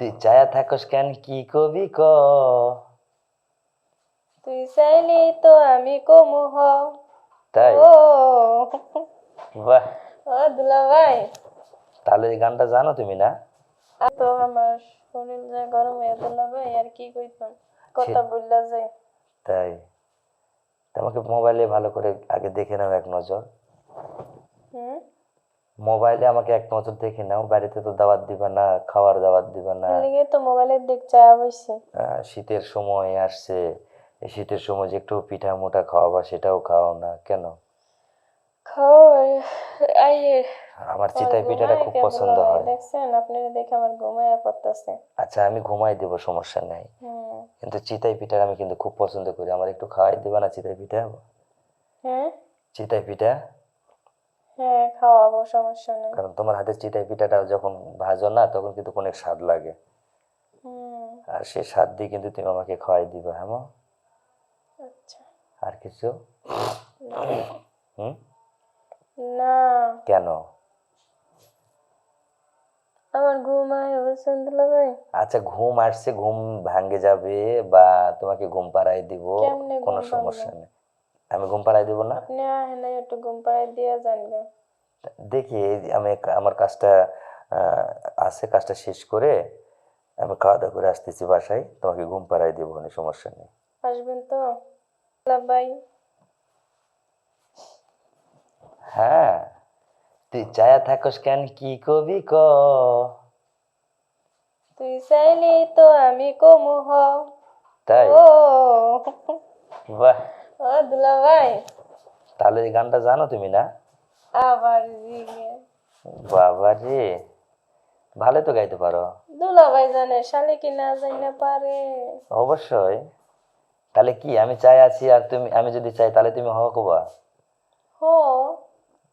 তুই চায়া থাকস কেন? কি কবি ক? তুই চাইলি তো আমি কমু হ। তাই? ও। বাহ। ও দুলা ভাই। তাহলে এই গানটা জানো তুমি না? তো আমার শরীর যে গরম হয়ে দুলা ভাই আর কি কইতাম? কথা বললা যায় তাই। তোমাকে মোবাইলে ভালো করে আগে দেখে নাও এক নজর। হুম? মোবাইলে আমাকে এক নজর দেখে নাও বাড়িতে তো দাওয়াত দিবা না খাওয়ার দাওয়াত দিবা না। লিগে তো মোবাইলের দিক বসছি আহ, শীতের সময় আসছে এই শীতের সময় যে একটু পিঠা মোটা খাওয়াবা সেটাও খাওয়াও না কেন? আই আমার চিতাই পিঠাটা খুব পছন্দ হয়। দেখছেন আপনারা দেখে আমার ঘুমায় পড়তেছে। আচ্ছা আমি ঘুমাই দেবো সমস্যা নাই। কিন্তু চিতাই পিঠা আমি কিন্তু খুব পছন্দ করি। আমার একটু খাওয়াই দেবা না চিতাই পিঠা? হ্যাঁ? চিতাই পিঠা? হ্যাঁ খাওয়াবো সমস্যা নেই। কারণ তোমার হাতের চিতাই পিঠাটা যখন ভাজো না তখন কিন্তু অনেক স্বাদ লাগে। আর সেই স্বাদ দিয়ে কিন্তু তুমি আমাকে খাওয়াই দিবা হ্যাঁ আচ্ছা। আর কিছু? হুম? না। কেন? আমার দুলা ভাই। আচ্ছা ঘুম আসছে ঘুম ভাঙ্গে যাবে বা তোমাকে ঘুম পাড়াই দিব কোনো সমস্যা নেই। আমি ঘুম পাড়াই দিব না? না একটু ঘুম পাড়ায় দিয়ে যান দেখি আমি আমার কাজটা আছে কাজটা শেষ করে আমি খাওয়া দাওয়া করে আসতেছি বাসায়। তোমাকে ঘুম পাড়াই দিব কোনো সমস্যা নেই। আসবেন তো? ভাই। হ্যাঁ তুই চায়া থাকস কেন কি কবি ক? তুই চাইলি তো আমি কমু হ। তাই? ও। বাহ। ও দুলা ভাই তাহলে এই গানটা জানো তুমি না? আবার বাবা রে ভালো তো গাইতে পারো। দুলা ভাই জানে শালে কি না পারে। অবশ্যই। তাহলে কি আমি চাই আছি আর তুমি আমি যদি চাই তাহলে তুমি হওয়া কবা? হো।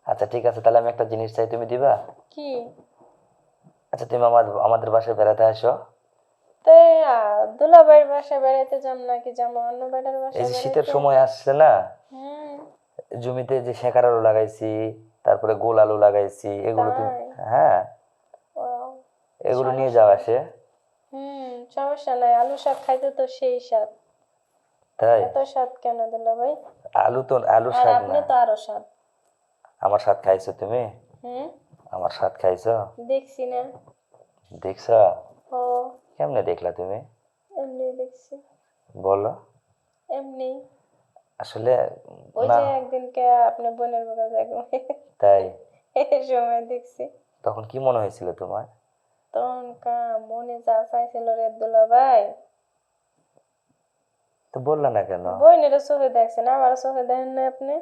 আচ্ছা ঠিক আছে তাহলে আমি একটা জিনিস চাই তুমি দিবা? কি? আচ্ছা তুমি আমার আমাদের বাসায় বেড়াতে আসো। তাই দুলা ভাইয়ের বেড়াইতে যাম নাকি যাব? অন্য বেটার বাসায় এই যে শীতের সময় আসছে না? জমিতে যে শেখার আলু লাগাইছি তারপরে গোল আলু লাগাইছি এগুলো তুমি হ্যাঁ। এগুলো নিয়ে যাও আসে। হুম সমস্যা নাই। আলু শাক খাইতে তো সেই স্বাদ। তাই? এত স্বাদ কেন দুলা ভাই আলু তো আপনি তো আরও স্বাদ। আমার স্বাদ খাইছো তুমি? হুম। আমার স্বাদ খাইছো? দেখছি না। দেখছ? ও। কেমনে দেখলা তুমি? এমনি দেখছি। বলো। এমনি। আসলে ওই না। যে একদিনকে আপনি বোনের বকা যাগো তাই? এই সময় দেখছি। তখন কি মনে হয়েছিল তোমার? তখন কা মনে যা চাইছিল রে দুলা ভাই। তো বললা না কেন? বোনের চোখে দেখছেন আমার চোখে দেখেন না আপনি।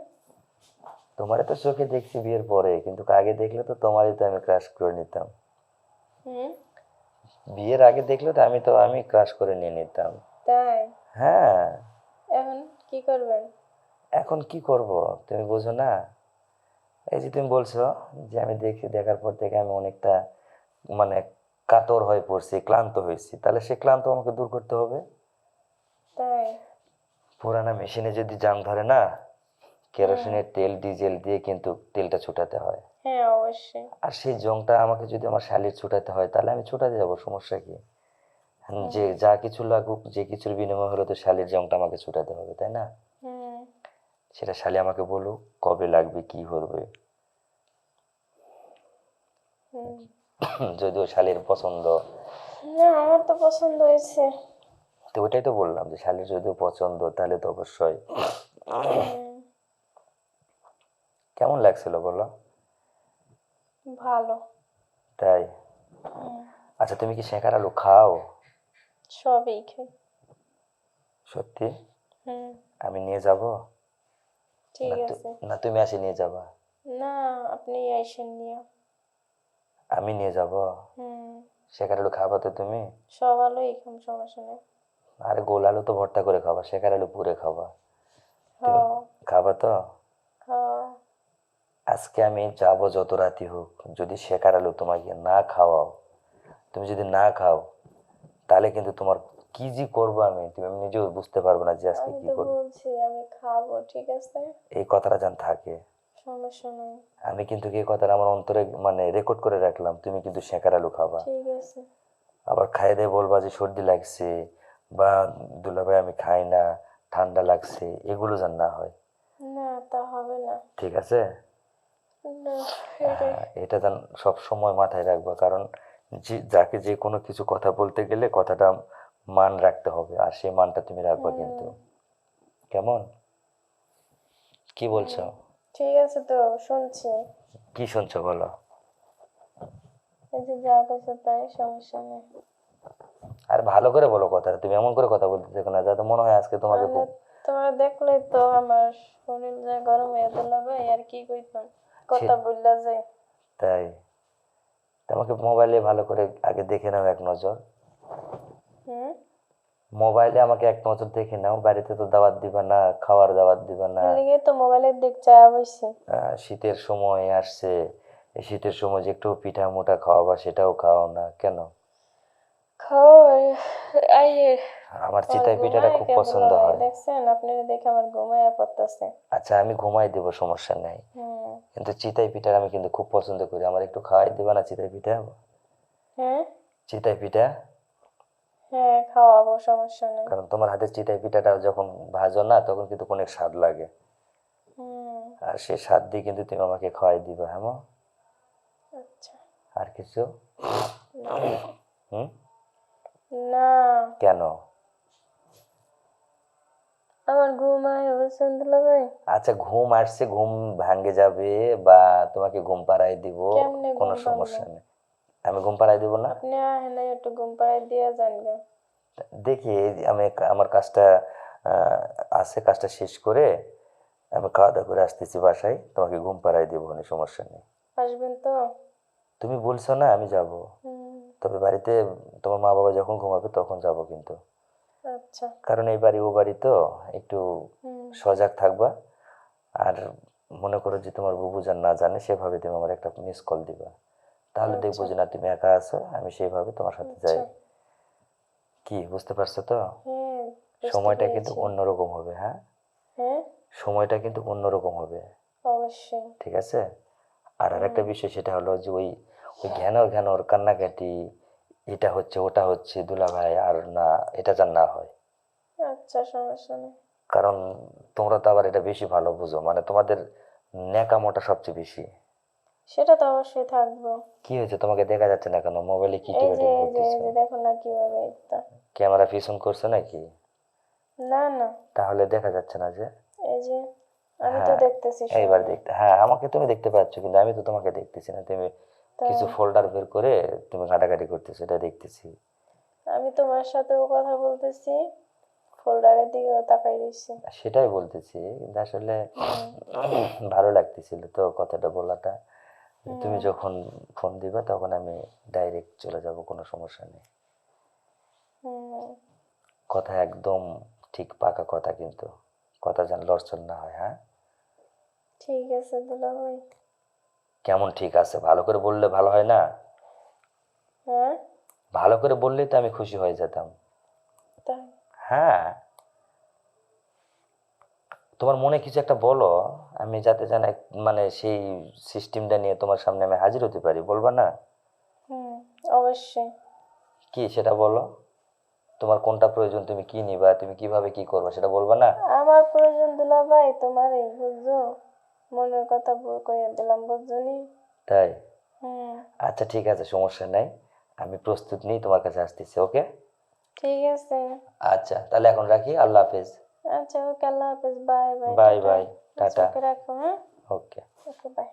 তোমারে তো চোখে দেখছি বিয়ের পরে কিন্তু আগে দেখলে তো তোমারই তো আমি ক্রাশ করে নিতাম। হুম। বিয়ের আগে দেখলে তো আমি তো আমি ক্রাশ করে নিয়ে নিতাম। তাই? হ্যাঁ। এখন কি করবেন? এখন কি করব? তুমি বোঝো না? এই যে তুমি বলছো যে আমি দেখি দেখার পর থেকে আমি অনেকটা মানে কাতর হয়ে পড়ছি ক্লান্ত হয়েছি। তাহলে সে ক্লান্ত আমাকে দূর করতে হবে? তাই। পুরানা মেশিনে যদি জাম ধরে না কেরোসিনের তেল ডিজেল দিয়ে কিন্তু তেলটা ছুটাতে হয়। হ্যাঁ অবশ্যই। আর সেই জংটা আমাকে যদি আমার শালির ছুটাতে হয় তাহলে আমি ছুটাতে যাব সমস্যা কি? যে যা কিছু লাগুক যে কিছুর বিনিময় হলো তো শালির জংটা আমাকে ছুটাতে হবে তাই না? সেটা শালি আমাকে বলুক কবে লাগবে কি হবে যদিও শালির পছন্দ। না আমার তো পছন্দ হয়েছে। তো ওটাই তো বললাম যে শালির যদিও পছন্দ তাহলে তো অবশ্যই। কেমন লাগছিল বলো? ভালো। তাই? আচ্ছা তুমি কি শেখার আলু খাও? সবই খাই। সত্যি? আমি নিয়ে যাব? ঠিক আছে। না তুমি আসি নিয়ে যাবা? না আপনি আইসেন নিয়ে। আমি নিয়ে যাব? হুম। শেখার আলু খাবা তো তুমি? সব আলোই খাম সমস্যা নেই। আরে গোল আলু তো ভর্তা করে খাবা শেখার আলু পুরে খাবা। খাবা তো? হ্যাঁ আজকে আমি যাব যত রাতি হোক যদি শেখার আলু তোমাকে না খাওয়াও তুমি যদি না খাও তাহলে কিন্তু তোমার কি জি করব আমি? তুমি আমি নিজেও বুঝতে পারব না যে আজকে কি করব। আমি খাব ঠিক আছে? এই কথাটা যেন থাকে। সমস্যা নেই। আমি কিন্তু এই কথাটা আমার অন্তরে মানে রেকর্ড করে রাখলাম তুমি কিন্তু শেখার আলু খাবা। ঠিক আছে। আবার খাইয়ে দিয়ে বলবা যে সর্দি লাগছে বা দুলাভাই আমি খাই না ঠান্ডা লাগছে এগুলো যেন না হয়। না তা হবে না। ঠিক আছে? এটা যেন সব সময় মাথায় রাখবা কারণ যে যাকে যে কোনো কিছু কথা বলতে গেলে কথাটা মান রাখতে হবে আর সেই মানটা তুমি রাখবা কিন্তু। কেমন? কি বলছো? ঠিক আছে তো শুনছি। কি শুনছো বলো? এই যে যা কিছু তাই সমস্যা নেই আর ভালো করে বলো কথাটা তুমি এমন করে কথা বলতে দেখো না যাতে মনে হয় আজকে তোমাকে খুব তোমার দেখলেই তো আমার শরীর যায় গরম হয়ে দিল ভাই আর কি কইতাম? কথা বললা যায় তাই। তোমাকে মোবাইলে ভালো করে আগে দেখে নাও এক নজর। হুম? মোবাইলে আমাকে এক নজর দেখে নাও বাড়িতে তো দাওয়াত দিবা না খাবার দাওয়াত দিবা না। লিগে তো মোবাইলের দেখ চাই বইছি আহ, শীতের সময় আসছে এই শীতের সময় যে একটু পিঠা মোটা খাওয়াবা সেটাও খাওয়াও না কেন? আই আমার চিতাই পিঠাটা খুব পছন্দ হয়। দেখছেন আপনারা দেখে আমার ঘুমায় পড়তেছে। আচ্ছা আমি ঘুমাই দেবো সমস্যা নেই। কিন্তু চিতাই পিঠার আমি কিন্তু খুব পছন্দ করি। আমার একটু খাওয়াই দিবা না চিতাই পিঠা? হ্যাঁ? চিতাই পিঠা? হ্যাঁ খাওয়াবো সমস্যা নেই। কারণ তোমার হাতের চিতাই পিঠাটা যখন ভাজো না তখন কিন্তু অনেক স্বাদ লাগে। আর সেই স্বাদ দিয়ে কিন্তু তুমি আমাকে খাওয়াই দিবা হ্যাঁ? আচ্ছা। আর কিছু? হুম? না। কেন? আমার ভাই আচ্ছা ঘুম আসছে ঘুম ভাঙ্গে যাবে বা তোমাকে ঘুম দিব কোনো সমস্যা নেই। আমি ঘুম দিব না? আপনি আহেন একটু ঘুম পাড়ায় দিয়ে যান দেখি আমি আমার কাজটা আছে কাজটা শেষ করে আমি খাওয়া দাওয়া করে আসতেছি বাসায় তোমাকে ঘুম পাড়াই দিব কোনো সমস্যা নেই। আসবেন তো? তুমি বলছো না আমি যাব। তবে বাড়িতে তোমার মা বাবা যখন ঘুমাবে তখন যাব কিন্তু। আচ্ছা। কারণ এই বাড়ি ও বাড়ি তো একটু সজাগ থাকবা। আর মনে করো যে তোমার বুবু যান না জানে সেভাবে তুমি আমার একটা মিস কল দিবা। তাহলে দেখব যে না তুমি একা আছো আমি সেইভাবে তোমার সাথে যাই। আচ্ছা। কি বুঝতে পারছ তো? হ্যাঁ সময়টা কিন্তু। অন্যরকম হবে হ্যাঁ? হ্যাঁ? সময়টা কিন্তু অন্যরকম হবে। অবশ্যই। ঠিক আছে? আর আরেকটা বিষয় সেটা হলো যে ওই ওই ঘ্যানর কান্নাকাটি এটা হচ্ছে ওটা হচ্ছে দুলাভাই আর না এটা যেন না হয়। আচ্ছা সমস্যা নেই। কারণ তোমরা তো আবার এটা বেশি ভালো বুঝো মানে তোমাদের ন্যাকামোটা সবচেয়ে বেশি। সেটা তো অবশ্যই থাকব। কি হয়েছে? তোমাকে দেখা যাচ্ছে না কেন? মোবাইলে কি টিপে টিপে করতেছো দেখো না কীভাবে তো। ক্যামেরা পিছন করছ নাকি? না না। তাহলে দেখা যাচ্ছে না যে। এই যে আমি তো হ্যাঁ, দেখতেছি। এইবার দেখতে হ্যাঁ আমাকে তুমি দেখতে পাচ্ছ কিন্তু আমি তো তোমাকে দেখতেছি না। তুমি। কিছু ফোল্ডার বের করে তুমি ঘাটাঘাটি করতেছো এটা দেখতেছি। আমি তোমার সাথেও কথা বলতেছি ফোল্ডারের দিকেও তাকাই রয়েছি সেটাই বলতেছি কিন্তু আসলে ভালো লাগতেছিল তো কথাটা বলাটা। তুমি যখন ফোন দিবা তখন আমি ডাইরেক্ট চলে যাব কোনো সমস্যা নেই। কথা একদম ঠিক পাকা কথা কিন্তু। কথা যেন লড়চড় না হয় হ্যাঁ? ঠিক আছে দুলা ভাই কেমন ঠিক আছে? ভালো করে বললে ভালো হয় না? হ্যাঁ। ভালো করে বললেই তো আমি খুশি হয়ে যেতাম। হ্যাঁ। তোমার মনে কিছু একটা বলো আমি যাতে যেন মানে সেই সিস্টেমটা নিয়ে তোমার সামনে আমি হাজির হতে পারি বলবা না? অবশ্যই। কি সেটা বলো? তোমার কোনটা প্রয়োজন তুমি কি নিবা তুমি কীভাবে কি করবে সেটা বলবা না? আমার প্রয়োজন দুলা ভাই তোমার এই বুঝছ? মনের কথা কইয়া দিলাম বুঝছ তাই? হ্যাঁ আচ্ছা ঠিক আছে সমস্যা নাই। আমি প্রস্তুত নেই তোমার কাছে আসতেছি ওকে? ঠিক আছে। আচ্ছা তাহলে এখন রাখি আল্লাহ হাফেজ। আচ্ছা ওকে আল্লাহ হাফেজ bye bye bye bye tata. Okay রাখো হ্যাঁ ওকে। Okay bye.